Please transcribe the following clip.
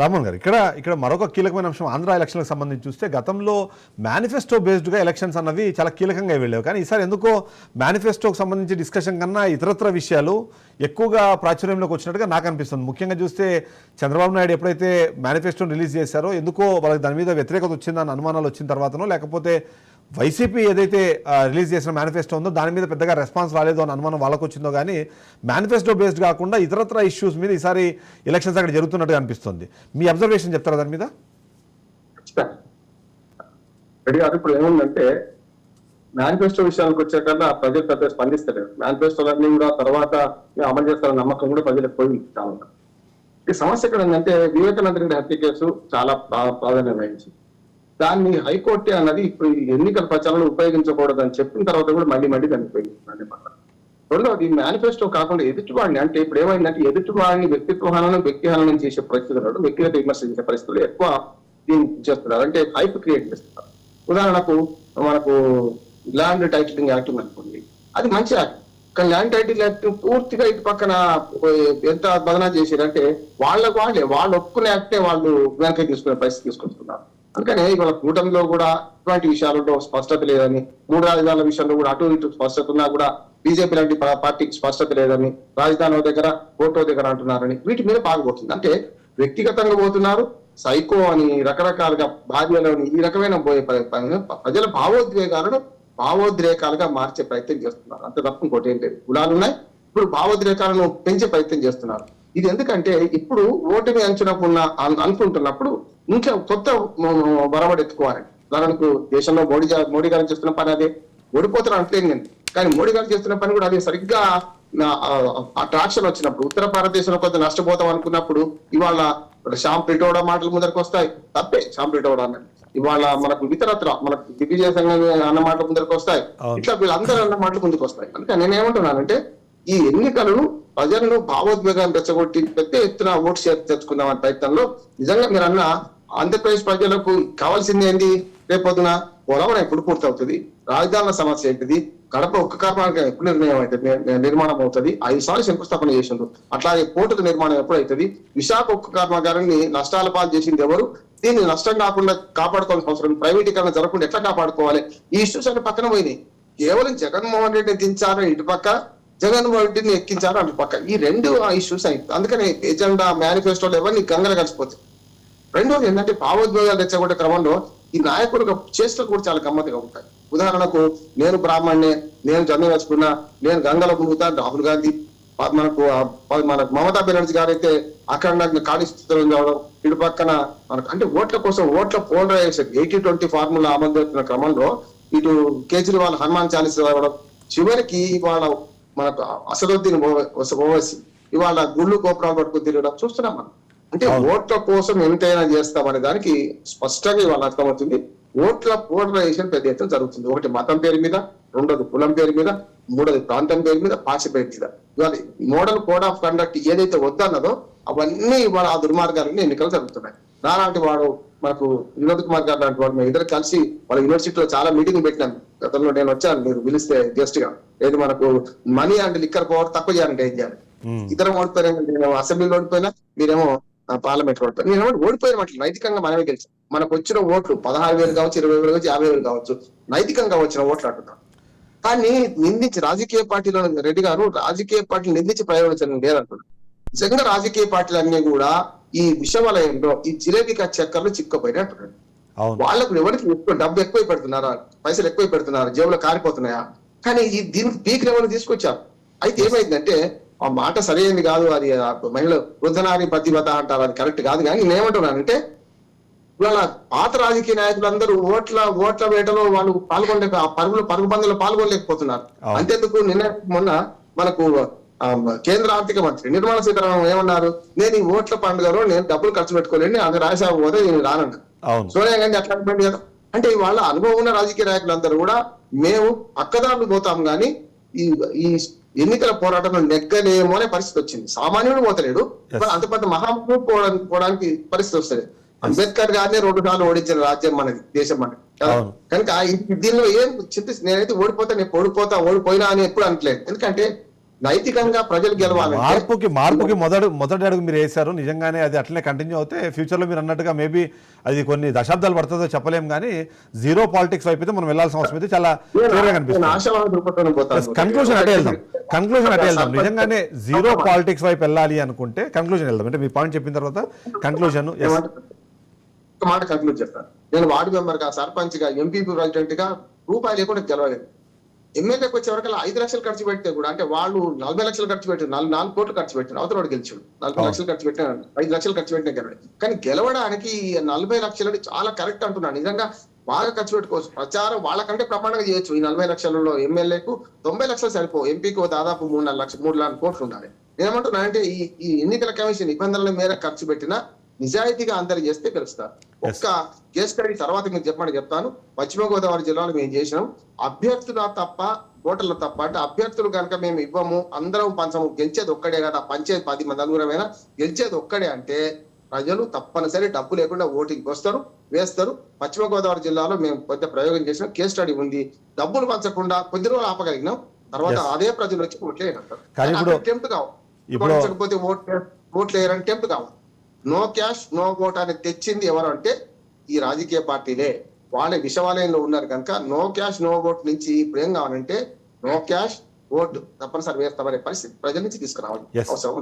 రామన్ గారు ఇక్కడ ఇక్కడ మరొక కీలకమైన అంశం ఆంధ్ర ఎలక్షన్లకు సంబంధించి చూస్తే గతంలో మేనిఫెస్టో బేస్డ్గా ఎలక్షన్స్ అన్నవి చాలా కీలకంగా వెళ్ళేవి. కానీ ఈసారి ఎందుకో మేనిఫెస్టోకి సంబంధించి డిస్కషన్ కన్నా ఇతరత్ర విషయాలు ఎక్కువగా ప్రాచుర్యంలోకి వచ్చినట్టుగా నాకు అనిపిస్తుంది. ముఖ్యంగా చూస్తే చంద్రబాబు నాయుడు ఎప్పుడైతే మేనిఫెస్టోని రిలీజ్ చేశారో ఎందుకో వాళ్ళకి దాని మీద వ్యతిరేకత వచ్చిందని అనుమానాలు వచ్చిన తర్వాతనో లేకపోతే వైసీపీ ఏదైతే రిలీజ్ చేసిన మేనిఫెస్టో ఉందో దాని మీద పెద్దగా రెస్పాన్స్ రాలేదు అని అనుమానం వాళ్ళకు వచ్చిందో కానీ మేనిఫెస్టో బేస్డ్ కాకుండా ఇతరత్ర ఇష్యూస్ మీద ఈసారి ఎలక్షన్స్ అక్కడ జరుగుతున్నట్టుగా అనిపిస్తుంది. మీ అబ్జర్వేషన్ చెప్తారా దాని మీద? ఇప్పుడు ఏముందంటే మేనిఫెస్టో విషయానికి వచ్చేకల్లా ప్రజలు పెద్ద స్పందిస్తలేరు. మేనిఫెస్టోలన్నీ కూడా తర్వాత అమలు చేస్తారన్న నమ్మకం కూడా ప్రజలకు పోయింది చాలా ఈ సమస్య ఇక్కడ ఏంటంటే వివేకానంద రెడ్డి హత్య కేసు చాలా ప్రాధాన్యం వహించింది. దాన్ని హైకోర్టు అన్నది ఇప్పుడు ఈ ఎన్నికల ప్రచారంలో ఉపయోగించకూడదని చెప్పిన తర్వాత కూడా మళ్ళీ మళ్ళీ దాన్ని ఉపయోగిస్తుంది రెండవది మేనిఫెస్టో కాకుండా ఎదుటివాడిని అంటే ఇప్పుడు ఏమైందంటే ఎదుటివాడిని వ్యక్తిత్వ హననం వ్యక్తి హననం చేసే పరిస్థితులు వ్యక్తిగత విమర్శించే పరిస్థితులు ఎక్కువ దీన్ని చేస్తున్నారు. అంటే హైప్ క్రియేట్ చేస్తున్నారు. ఉదాహరణకు మనకు ల్యాండ్ టైటిలింగ్ యాక్ట్ అనుకోండి అది మంచి యాక్ట్ కానీ ల్యాండ్ టైటిల్ యాక్ట్ పూర్తిగా ఇటు పక్కన ఎంత బదనా చేశారంటే వాళ్ళకు వాళ్ళే వాళ్ళు ఒప్పుకునే యాక్టే వాళ్ళు వెనక్కి తీసుకునే పరిస్థితి తీసుకొస్తున్నారు. అందుకనే ఇవాళ కూటమిలో కూడా ఇటువంటి విషయాలలో స్పష్టత లేదని మూడు రాజధానుల విషయంలో కూడా అటు ఇటు స్పష్టత ఉన్నా కూడా బీజేపీ లాంటి పార్టీకి స్పష్టత లేదని రాజధాని దగ్గర ఓటో దగ్గర అంటున్నారని వీటి మీద బాగుపోతుంది. అంటే వ్యక్తిగతంగా పోతున్నారు సైకో అని రకరకాలుగా భార్యలోని ఈ రకమైన పోయే ప్రజల భావోద్వేగాలను భావోద్రేకాలుగా మార్చే ప్రయత్నం చేస్తున్నారు. అంత తప్ప ఇంకోటి ఏం కులాలు ఉన్నాయి ఇప్పుడు భావోద్రేకాలను పెంచే ప్రయత్నం చేస్తున్నారు. ఇది ఎందుకంటే ఇప్పుడు ఓటమి అంచనాకున్న అనుకుంటున్నప్పుడు ఇంకా కొత్త వరవడి ఎత్తుకోవాలి. ఉదాహరణకు దేశంలో మోడీ మోడీ గారు చేస్తున్న పని అదే. ఓడిపోతారు అంటలేదు నేను. కానీ మోడీ గారు చేస్తున్న పని కూడా అదే. సరిగ్గా అట్రాక్షన్ వచ్చినప్పుడు ఉత్తర భారతదేశంలో కొంత నష్టపోతాం అనుకున్నప్పుడు ఇవాళ శ్యామ్ పిటోడా మాటలు ముందరకు వస్తాయి. తప్పే శ్యామ్ పిటోడా అన్నది ఇవాళ మనకు ఇతరత్ర మనకు దిగ్విజయ సంఘం అన్న మాటలు ముందరకు వస్తాయి. ఇట్లా వీళ్ళందరూ అన్న మాటలు ముందుకు వస్తాయి. అందుకే నేను ఏమంటున్నానంటే ఈ ఎన్నికలను ప్రజలను భావోద్వేగాన్ని రెచ్చగొట్టి పెద్ద ఎత్తున ఓటు షేర్ తెచ్చుకుందాం అనే ప్రయత్నంలో నిజంగా మీరు అన్న ఆంధ్రప్రదేశ్ ప్రజలకు కావాల్సింది ఏంటి రేపొద్దున పోలవరం ఎప్పుడు పూర్తవుతుంది? రాజధానుల సమస్య ఏంటిది? కడప ఒక్క కర్మాగా ఎప్పుడు నిర్ణయం అవుతుంది నిర్మాణం అవుతుంది? ఐదు సార్లు శంకుస్థాపన చేసిండ్రు. అట్లాగే పోర్టుల నిర్మాణం ఎప్పుడు అవుతుంది విశాఖ ఒక్క కర్మాగారాన్ని నష్టాల పాలు చేసింది ఎవరు? దీన్ని నష్టం కాకుండా కాపాడుకోవాల్సిన అవసరం ప్రైవేటీకరణ జరగకుండా ఎట్లా కాపాడుకోవాలి? ఈ ఇష్యూస్ అన్ని పక్కన పోయినాయి. కేవలం జగన్మోహన్ రెడ్డిని దించారు ఇటు పక్క? జగన్మోహన్ రెడ్డిని ఎక్కించారు అటు పక్క? ఈ రెండు ఇష్యూస్ అయింది అందుకని ఎజెండా మేనిఫెస్టోలు ఎవరిని గంగలు కలిసిపోతాయి. రెండోది ఏంటంటే భావోద్వేగాలు తెచ్చగొట్టే క్రమంలో ఈ నాయకుడు చేష్టలు కూడా చాలా గమ్మతిగా ఉంటాయి ఉదాహరణకు నేను బ్రాహ్మణ్ణే నేను జన్మ వేసుకున్నా నేను గంగలో మునుగుతా రాహుల్ గాంధీ మనకు మనకు మమతా బెనర్జీ గారు అయితే అఖండ ఖాళీ స్థితిలో కావడం ఇటు పక్కన మనకు అంటే ఓట్ల కోసం ఓట్ల పోలరైజేషన్ ఎయిటీ ట్వంటీ ఫార్ములా అమలు చేస్తున్న క్రమంలో ఇటు కేజ్రీవాల్ హనుమాన్ చాలీస్ రావడం చివరికి ఇవాళ మనకు అసలుద్దీన్ ఓవైసీ ఇవాళ గుళ్ళు గోపురాలు పట్టుకుని తిరగడం చూస్తున్నాం మనం అంటే. ఓట్ల కోసం ఎంతైనా చేస్తామనే దానికి స్పష్టంగా ఇవాళ అర్థమవుతుంది. ఓట్ల పోలరైజేషన్ పెద్ద ఎత్తున జరుగుతుంది. ఒకటి మతం పేరు మీద రెండోది కులం పేరు మీద మూడోది ప్రాంతం పేరు మీద భాష పేరు మీద. ఇవాళ మోడల్ కోడ్ ఆఫ్ కండక్ట్ ఏదైతే వద్దన్నదో అవన్నీ ఇవాళ ఆ దుర్మార్గాలన్నీ ఎన్నికలు జరుగుతున్నాయి. నాలాంటి వాడు మనకు వినోద్ కుమార్ గారు లాంటి వాడు మేము ఇద్దరు కలిసి వాళ్ళ యూనివర్సిటీలో చాలా మీటింగ్ పెట్టినాం. గతంలో నేను వచ్చాను మీరు పిలిస్తే గెస్ట్గా. ఏది మనకు మనీ అండ్ లిక్కర్ పవర్ తక్కువ చేయాలంటే ఏం చేయాలి. ఇద్దరం ఓడిపోయినా నేను అసెంబ్లీలో ఓడిపోయినా మీరేమో పార్లమెంట్ ఓడిపోయినా నేను ఓడిపోయిన అట్లా నైతికంగా మనమే గెలిచాం. మనకు వచ్చిన ఓట్లు పదహారు వేలు కావచ్చు ఇరవై వేలు కావచ్చు యాభై వేలు కావచ్చు నైతికంగా వచ్చిన ఓట్లు అంటున్నాం. కానీ నిందించి రాజకీయ పార్టీలో రెడ్డి గారు రాజకీయ పార్టీలు నిందించి ప్రయోజనం లేదంటున్నారు. నిజంగా రాజకీయ పార్టీలు అన్ని కూడా ఈ విషవలయంలో ఈ జిలేబీ చక్కర్లు చిక్కుపోయినాయి అంటున్నాడు వాళ్ళకు ఎవరికి ఎక్కువ డబ్బు ఎక్కువ పెడుతున్నారా? పైసలు ఎక్కువ పెడుతున్నారా? జేబులో కారిపోతున్నాయా? కానీ ఈ దీనికి పీక్ లెవెల్ తీసుకొచ్చారు. అయితే ఏమైందంటే ఆ మాట సరైనది కాదు అది మహిళ వృద్ధనారి పతివత అంటారు అది కరెక్ట్ కాదు. కానీ నేను ఏమంటున్నానంటే ఇవాళ పాత రాజకీయ నాయకులందరూ ఓట్ల ఓట్ల వేటలో వాళ్ళు పాల్గొనలేక ఆ పరుగులు పరుగు పందులో పాల్గొనలేకపోతున్నారు. అంతేందుకు నిన్న మొన్న మనకు కేంద్ర ఆర్థిక మంత్రి నిర్మలా సీతారామన్ ఏమన్నారు? నేను ఈ ఓట్ల పండుగలో నేను డబ్బులు ఖర్చు పెట్టుకోలేండి అది రాజ్యసభ పోతే నేను అవును. సోనియా గాంధీ అట్లా కదా. అంటే వాళ్ళ అనుభవం ఉన్న రాజకీయ నాయకులందరూ కూడా మేము పక్కదారులు పోతాం కానీ ఈ ఈ ఎన్నికల పోరాటంలో నెగ్గలేమో అనే పరిస్థితి వచ్చింది సామాన్యుడు పోతలేడు. మరి అంత పెద్ద మహాత్ముడు పోవడానికి పోవడానికి పరిస్థితి వస్తుంది అంబేద్కర్ గారిని రెండు సార్లు ఓడించిన రాజ్యం మనది దేశం మనది? అవును. కనుక దీనిలో ఏం చింత నేనైతే ఓడిపోతా నేను ఓడిపోతా ఓడిపోయినా అని ఎప్పుడు అనట్లేదు ఎందుకంటే నైతికంగా ప్రజలు గెలవాలంటే మార్పుకి మార్పుకి మొదటి మొదటి అడుగు మీరు వేశారు. నిజంగానే అది అట్లనే కంటిన్యూ అవుతే ఫ్యూచర్లో మీరు అన్నట్టుగా మేబీ అది కొన్ని దశాబ్దాలు పడుతుందో చెప్పలేం కానీ జీరో పాలిటిక్స్ వైపు అయితే మనం వెళ్ళాల్సిన అవసరం అయితే చాలా క్లియర్గా కనిపిస్తుంది. కన్క్లూజన్ అటే వెళ్దాం. కన్క్లూజన్ అటే వెళ్దాం. నిజంగానే జీరో పాలిటిక్స్ వైపు వెళ్ళాలి అనుకుంటే కన్క్లూజన్ వెళ్దాం. అంటే మీ పాయింట్ చెప్పిన తర్వాత కన్క్లూజన్ ఒక మాట కంక్లూడ్ చేస్తాను. నేను వార్డు మెంబర్గా సర్పంచ్గా ఎంపీపీ ప్రెసిడెంట్గా రూపాయి లేకుండా గెలవలేదు. ఎమ్మెల్యేకి వచ్చే వరకు ఐదు లక్షలు ఖర్చు పెడితే కూడా అంటే వాళ్ళు నలభై లక్షలు ఖర్చు పెట్టారు నాలుగు నాలుగు కోట్లు ఖర్చు పెట్టారు అవతల వాడు గెలిచాడు. నలభై. లక్షలు ఖర్చు పెట్టిన ఐదు లక్షలు ఖర్చు పెట్టిన గెలవలేదు కానీ గెలవడానికి నలభై లక్షలు చాలా కరెక్ట్ అంటున్నాను. నిజంగా బాగా ఖర్చు పెట్టుకోవచ్చు. ప్రచారం వాళ్ళకంటే ప్రమాణంగా చేయొచ్చు. ఈ నలభై లక్షలలో ఎమ్మెల్యేకు తొంభై లక్షలు సరిపో ఎంపీకి దాదాపు మూడు నాలుగు లక్షలు మూడు నాలుగు కోట్లు ఉండాలి. నేనేమంటున్నా అంటే ఈ ఈ ఎన్నికల కమిషన్ నిబంధనల మేర ఖర్చు పెట్టినా నిజాయితీగా అందరు చేస్తే గెలుస్తారు ఒక్క కేస్ స్టడీ తర్వాత మీకు చెప్పమని చెప్తాను. పశ్చిమ గోదావరి జిల్లాలో మేము చేసినాం. అభ్యర్థుల తప్ప ఓటర్ల తప్ప అంటే అభ్యర్థులు కనుక మేము ఇవ్వము అందరం పంచము గెలిచేది ఒక్కడే కదా పంచేది పది మంది నలుగురమైనా గెలిచేది ఒక్కడే అంటే ప్రజలు తప్పనిసరి డబ్బు లేకుండా ఓటింగ్కి వస్తారు వేస్తారు. పశ్చిమ గోదావరి జిల్లాలో మేము పెద్ద ప్రయోగం చేసిన కేస్ స్టడీ ఉంది. డబ్బులు పంచకుండా కొద్ది రోజులు ఆపగలిగినాం. తర్వాత. అదే ప్రజలు వచ్చి ఓట్లు వేయనంటారు కానీ ఇప్పుడు- టెంప్ట్ కావు. ఇప్పుడు- ఓట్లు వేయరని టెంప్ట్ కావు. నో క్యాష్ నో ఓట్ అని తెచ్చింది ఎవరు అంటే ఈ రాజకీయ పార్టీలే వాళ్ళే విషవాలయంలో ఉన్నారు కనుక నో క్యాష్ నో ఓట్ నుంచి ఇప్పుడు ఏం కావాలంటే నో క్యాష్ ఓట్ తప్పనిసరి వేస్తామనే పరిస్థితి ప్రజల నుంచి తీసుకురావాలి. అవసరం